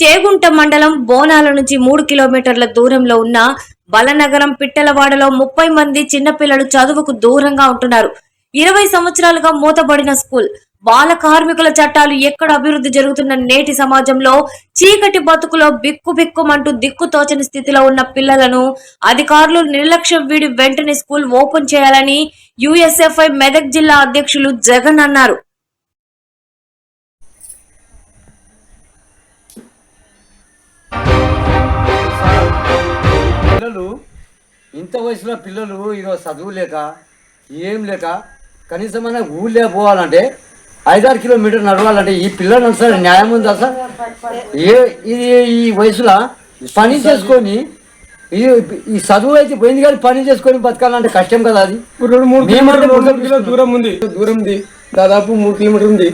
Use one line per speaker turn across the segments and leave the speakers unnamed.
చేగుంట మండలం బోనాల నుంచి మూడు కిలోమీటర్ల దూరంలో ఉన్న బలనగరం పిట్టలవాడలో ముప్పై మంది చిన్నపిల్లలు చదువుకు దూరంగా ఉంటున్నారు. ఇరవై సంవత్సరాలుగా మూతబడిన స్కూల్. బాల కార్మికుల చట్టాలు ఎక్కడ అభివృద్ధి జరుగుతున్న నేటి సమాజంలో చీకటి బతుకులో బిక్కు బిక్కుమంటూ దిక్కు తోచని స్థితిలో ఉన్న పిల్లలను అధికారులు నిర్లక్ష్యం వీడి వెంటనే స్కూల్ ఓపెన్ చేయాలని యుఎస్ఎఫ్ఐ మెదక్ జిల్లా అధ్యక్షులు జగన్ అన్నారు.
పిల్లలు ఇంత వయసులో పిల్లలు ఈరోజు చదువు లేక ఏం లేక కనీసం మన ఊళ్ళే పోవాలంటే ఐదారు కిలోమీటర్ నడవాలంటే ఈ పిల్లలు అసలు న్యాయం ఉందా సార్? ఏ ఇది ఈ వయసులో పని చేసుకొని ఈ చదువు అయితే పోయింది కానీ పని చేసుకొని బతకాలంటే కష్టం కదా అది.
రెండు మూడు కిలోమీటర్లు దూరం ఉంది. దూరం ఉంది. దాదాపు మూడు కిలోమీటర్ ఉంది.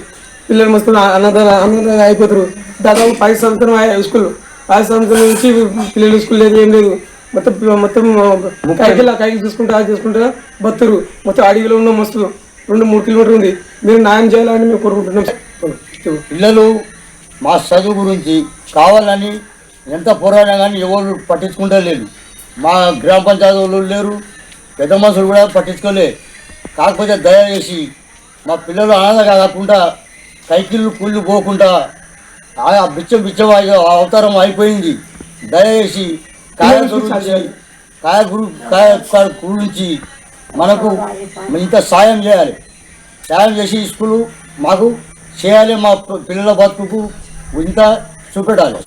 పిల్లలు మస్తు అన్నదాన అన్నదానం అయిపోతారు. దాదాపు పది సంవత్సరం స్కూల్. పది సంవత్సరం నుంచి పిల్లలు స్కూల్ లేదు ఏం లేదు. మొత్తం మొత్తం కైకిలా కైకి చూసుకుంటా చూసుకుంటా బతురు. మొత్తం అడవిలో ఉన్న మస్తు రెండు మూడు కిలోమీటర్ ఉంది. మీరు న్యాయం చేయాలని మేము కోరుకుంటున్నాం
పిల్లలు మా చదువు గురించి కావాలని ఎంత పోరాడినా కానీ ఎవరు పట్టించుకుంటే లేదు మా గ్రామ పంచాయతీ వాళ్ళు లేరు పెద్ద మనుషులు కూడా పట్టించుకోలే. కాకపోతే దయచేసి మా పిల్లలు అనాథ కాకుండా కైకిళ్ళు కుళ్ళు పోకుండా ఆ బిచ్చం బిచ్చం అవతారం అయిపోయింది. దయచేసి కాయ గురించి కాయ గురు కాయ కాయ గురించి మనకు ఇంత సాయం చేయాలి. సాయం చేసి స్కూలు మాకు చేయాలి మా పిల్లల బతుకుకు ఇంత చూపెట్టాలి.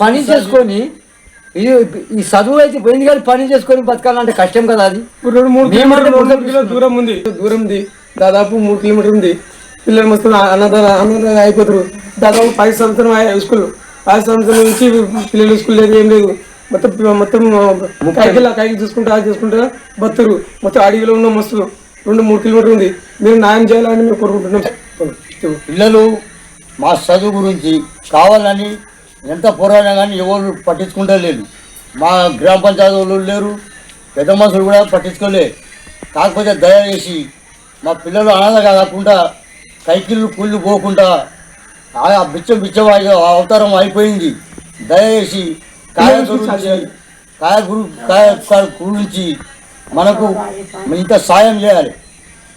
పని చేసుకొని ఇది ఈ చదువు అయితే పోయింది కానీ పని చేసుకొని బతకాలంటే కష్టం కదా అది.
రెండు మూడు కిలోమీటర్లు దూరం ఉంది. దూరం ఉంది. దాదాపు మూడు కిలోమీటర్ ఉంది. పిల్లలు మస్తు అన్నదాన అన్నదానం అయిపోతారు. దాదాపు పది సంవత్సరం స్కూల్ పది సంవత్సరం నుంచి పిల్లలు స్కూల్ లేదు ఏం లేదు. మొత్తం మొత్తం కైకిలా కైకి చూసుకుంటా అది చూసుకుంటా బతురు. మొత్తం అడవిలో ఉన్న మస్తు. రెండు మూడు కిలోమీటర్ ఉంది. మీరు న్యాయం చేయాలని మేము కోరుకుంటున్నాం.
పిల్లలు మా చదువు గురించి కావాలని ఎంత పోరాడినా కానీ ఎవరు పట్టించుకుంటే లేదు మా గ్రామ పంచాయతీ వాళ్ళు లేరు. పెద్ద మనుషులు కూడా పట్టించుకోలే. కాకపోతే దయచేసి మా పిల్లలు అనాథ కాకుండా కైకిళ్ళు కుళ్ళు పోకుండా ఆ బిచ్చం బిచ్చం అవతారం అయిపోయింది. దయచేసి కాయ గురించి కాయ గురు కాయ గురించి మనకు ఇంత సాయం చేయాలి.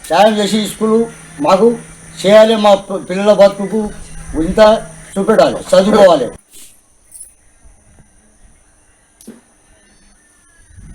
సాయం చేసి ఈ స్కూలు మాకు చేయాలి మా పిల్లల బతుకుకు ఇంత చూపెట్టాలి చదువుకోవాలి.